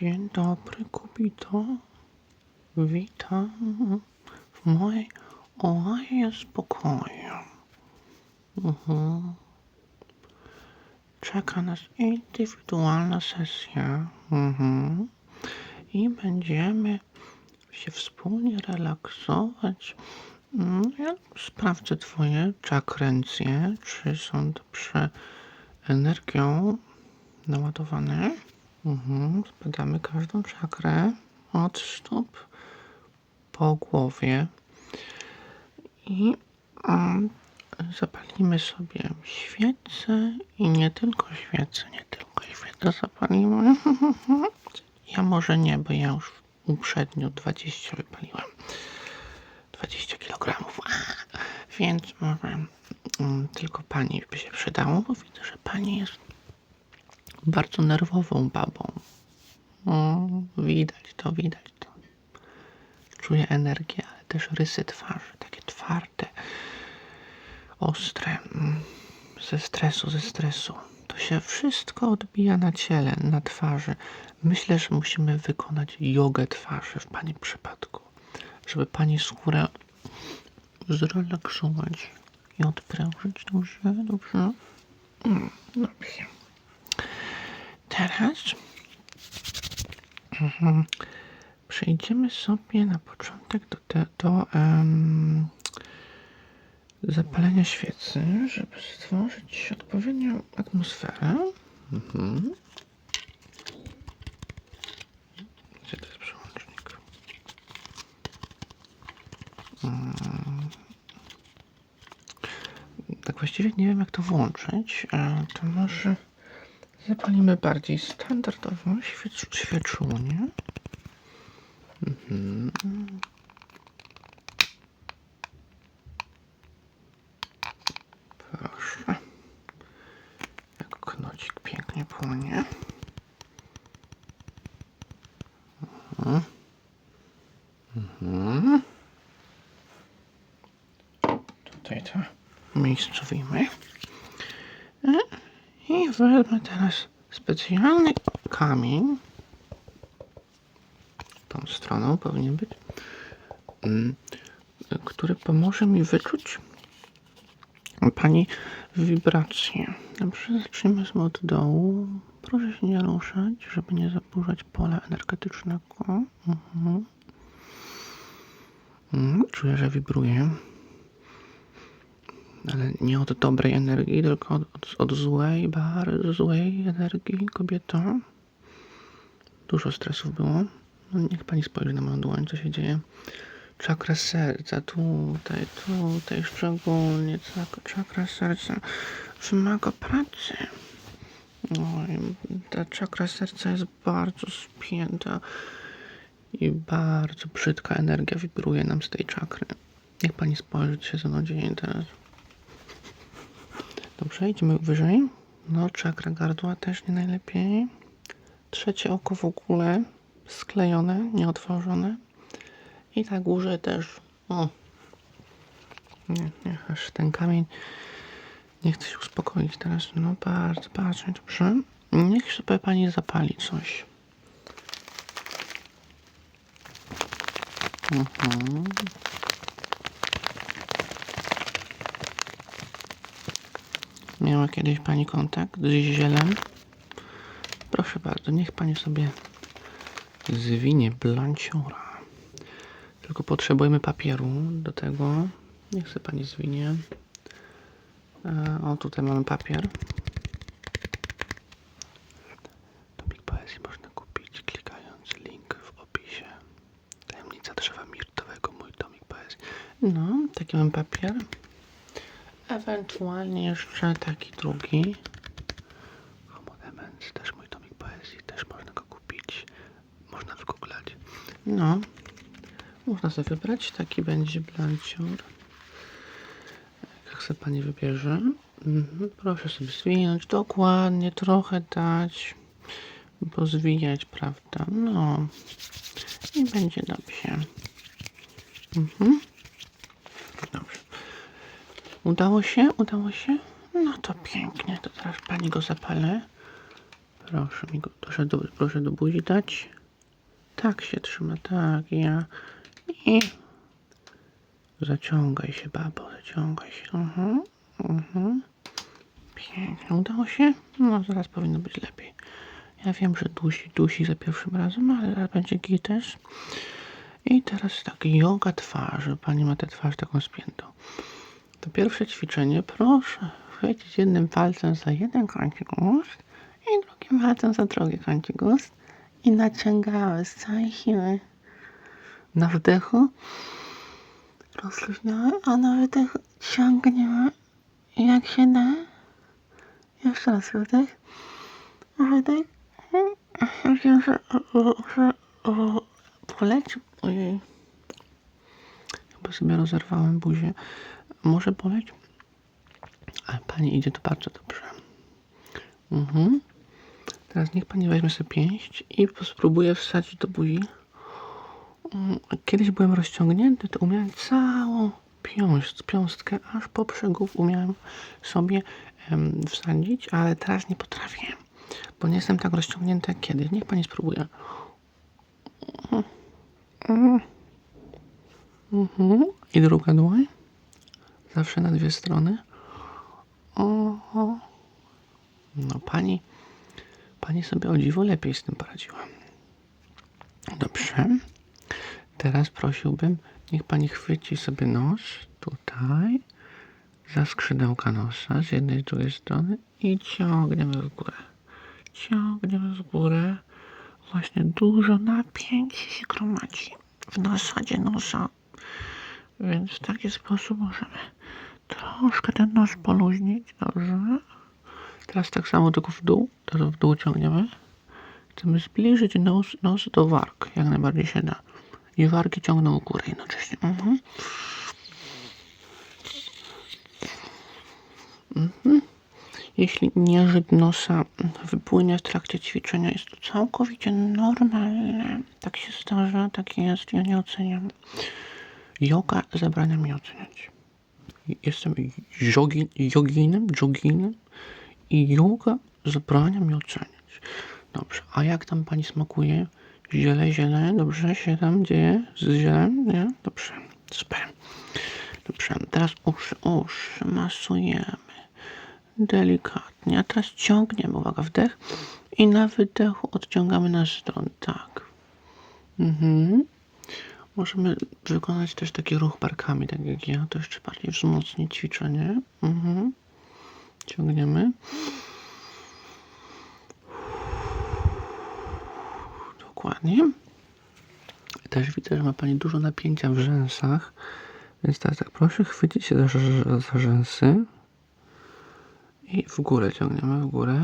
Dzień dobry, Kubito. Witam w mojej oazie spokoju. Mhm. Czeka nas indywidualna sesja. Mhm. I będziemy się wspólnie relaksować. Mm, Ja sprawdzę twoje czakrencje, czy są dobrze energią naładowane. Mhm. Zbadamy każdą czakrę od stóp po głowie. I mm, zapalimy sobie świecę i nie tylko świecę, nie tylko świecę zapalimy. Ja może nie, bo ja już uprzednio 20 wypaliłem. 20 kg. Więc może mm, tylko pani by się przydało, bo widzę, że pani jest bardzo nerwową babą. Mm, widać to, widać to. Czuję energię, ale też rysy twarzy, takie twarde, ostre, mm, ze stresu, ze stresu. To się wszystko odbija na ciele, na twarzy. Myślę, że musimy wykonać jogę twarzy w pani przypadku, żeby pani skórę zrelaksować i odprężyć. Dobrze, dobrze. Mm, Dobrze. Teraz mhm, przejdziemy sobie na początek do, te, do em, zapalenia świecy, żeby stworzyć odpowiednią atmosferę. Mhm. Gdzie to jest przełącznik? Tak właściwie nie wiem jak to włączyć. E, To może zapalimy bardziej standardową świecz, świeczunię. Mhm. Proszę. Jak knocik pięknie płonie. Mhm. Mhm. Tutaj to miejscowimy. I wezmę teraz specjalny kamień. Tą stroną powinien być. mm, Który pomoże mi wyczuć pani wibracje. Dobrze, zacznijmy z od dołu. Proszę się nie ruszać, żeby nie zaburzać pola energetycznego. Mhm. Mm, Czuję, że wibruje. Ale nie od dobrej energii, tylko od, od, od złej, bardzo złej energii, kobieto. Dużo stresów było. No niech pani spojrzy na moją dłoń, co się dzieje. Czakra serca, tutaj, tutaj szczególnie, czak- czakra serca wymaga pracy. Oj, ta czakra serca jest bardzo spięta i bardzo brzydka energia wibruje nam z tej czakry. Niech pani spojrzy, się ze mną dzieje teraz. Dobrze, idziemy wyżej. No, czakra gardła też nie najlepiej. Trzecie oko w ogóle sklejone, nieotworzone. I na górze też. O. Nie, nie, aż ten kamień nie chce się uspokoić teraz. No, bardzo, bardzo dobrze. Niech sobie pani zapali coś. Mhm. Miała kiedyś pani kontakt z zielem? Proszę bardzo, niech pani sobie zwinie blanciora. Tylko potrzebujemy papieru do tego. Niech sobie pani zwinie. E, O, tutaj mamy papier. Tomik poezji można kupić klikając link w opisie. Tajemnica drzewa mirtowego, mój tomik poezji. No, taki mam papier. Ewentualnie jeszcze taki drugi. Homo Demens, też mój tomik poezji, też można go kupić. Można wygooglać. No, można sobie wybrać, taki będzie blancior. Jak sobie pani wybierze. Mhm, proszę sobie zwinąć dokładnie, trochę dać, pozwijać, prawda? No i będzie dobrze. Mhm. Udało się? Udało się? No to pięknie. To teraz pani go zapalę. Proszę mi go, proszę do, proszę do buzi dać. Tak się trzyma, tak, ja. I zaciągaj się, babo, zaciągaj się. Mhm, mhm. Pięknie, udało się? No, zaraz powinno być lepiej. Ja wiem, że dusi, dusi za pierwszym razem, ale zaraz będzie git też. I teraz tak, yoga twarzy. Pani ma tę twarz taką spiętą. To pierwsze ćwiczenie, proszę chwycić jednym palcem za jeden kącik ust i drugim palcem za drugi kącik ust i naciągamy z całej siły. Na wdechu rozluźniamy, a na wydechu ciągniemy jak się da. Jeszcze raz wydech. Wydech. Wiem, że, że o, poleci. Ojej. Chyba sobie rozerwałem buzię. Może boleć? Ale pani idzie to bardzo dobrze. Mhm. Teraz niech pani weźmie sobie pięść i spróbuje wsadzić do buzi. Mm, Kiedyś byłem rozciągnięty, to umiałem całą piąst, piąstkę aż po przegub umiałem sobie em, wsadzić, ale teraz nie potrafię, bo nie jestem tak rozciągnięty jak kiedyś. Niech pani spróbuje. Mhm. I druga dłoń. Zawsze na dwie strony. Oho. No pani, pani sobie o dziwo lepiej z tym poradziła. Dobrze. Teraz prosiłbym, niech pani chwyci sobie nos tutaj za skrzydełka nosa z jednej i drugiej strony i ciągniemy w górę. Ciągniemy w górę. Właśnie dużo napięcia się gromadzi w nasadzie nosa. Więc w taki sposób możemy troszkę ten nos poluźnić. Dobrze. Teraz tak samo tylko w dół. Teraz w dół ciągniemy. Chcemy zbliżyć nos, nos do warg, jak najbardziej się da. I wargi ciągną w górę jednocześnie. Mhm. Mhm. Jeśli nieżyt nosa wypłynie w trakcie ćwiczenia, jest to całkowicie normalne. Tak się zdarza, tak jest, ja nie oceniam. Yoga zabrania mi oceniać. Jestem jogi, joginem, joginem i yoga zabrania mi oceniać. Dobrze, a jak tam pani smakuje? Ziele, ziele, dobrze się tam dzieje z zielem, nie? Dobrze, super. Dobrze, teraz uszy, uszy masujemy delikatnie, a teraz ciągniemy, uwaga, wdech i na wydechu odciągamy nasz stron, tak. Mhm. Możemy wykonać też taki ruch barkami, tak jak ja, to jeszcze bardziej wzmocni ćwiczenie. Mhm. Ciągniemy. Dokładnie. Też widzę, że ma Pani dużo napięcia w rzęsach, więc teraz tak proszę chwycić się za, za, rzęsy i w górę ciągniemy, w górę.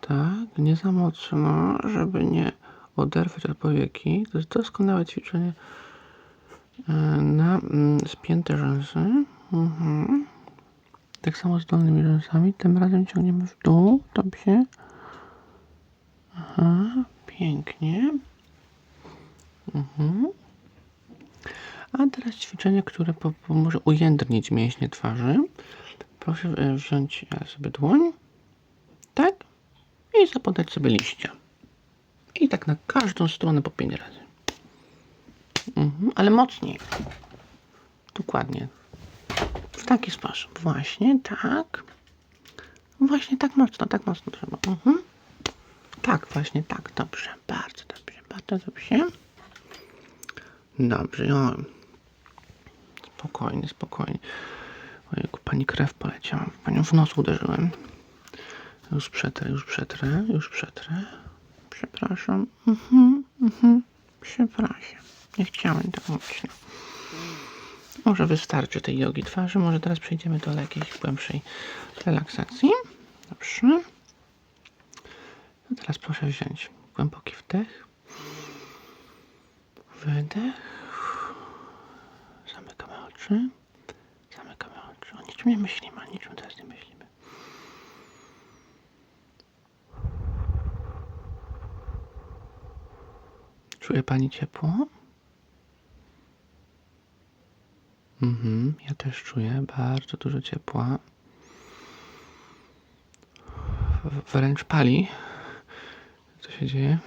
Tak, nie za mocno, żeby nie oderwać od powieki. To jest doskonałe ćwiczenie e, na mm, spięte rzęsy. Mhm. Tak samo z dolnymi rzęsami. Tym razem ciągniemy w dół. Dobrze. Aha, pięknie. Mhm. A teraz ćwiczenie, które po- pomoże ujędrnić mięśnie twarzy. Proszę e, wziąć e, sobie dłoń. Tak. I zapodać sobie liścia. I tak na każdą stronę po pięć razy. Mhm, ale mocniej. Dokładnie. W taki sposób. Właśnie tak. Właśnie tak mocno, tak mocno trzeba. Mhm. Tak, właśnie tak. Dobrze. Bardzo dobrze. Bardzo dobrze. Dobrze. O. Spokojnie, spokojnie. Ojejku, pani krew poleciała. Panią w nos uderzyłem. Już przetrę, już przetrę, już przetrę. Przepraszam. Mhm, mhm. Przepraszam. Nie chciałem tak mocno. Może wystarczy tej jogi twarzy. Może teraz przejdziemy do jakiejś głębszej relaksacji. Dobrze. No teraz proszę wziąć głęboki wdech. Wydech. Zamykamy oczy. Zamykamy oczy. O niczym nie myślimy, o niczym teraz nie myślimy. Czuje Pani ciepło? Mhm, ja też czuję bardzo dużo ciepła. wręcz pali. Co się dzieje?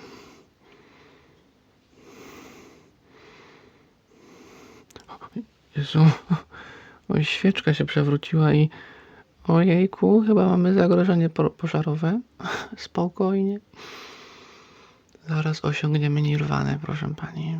Jezu, oj, świeczka się przewróciła i ojejku, chyba mamy zagrożenie po- pożarowe. Spokojnie. Zaraz osiągniemy nirwanę, proszę pani.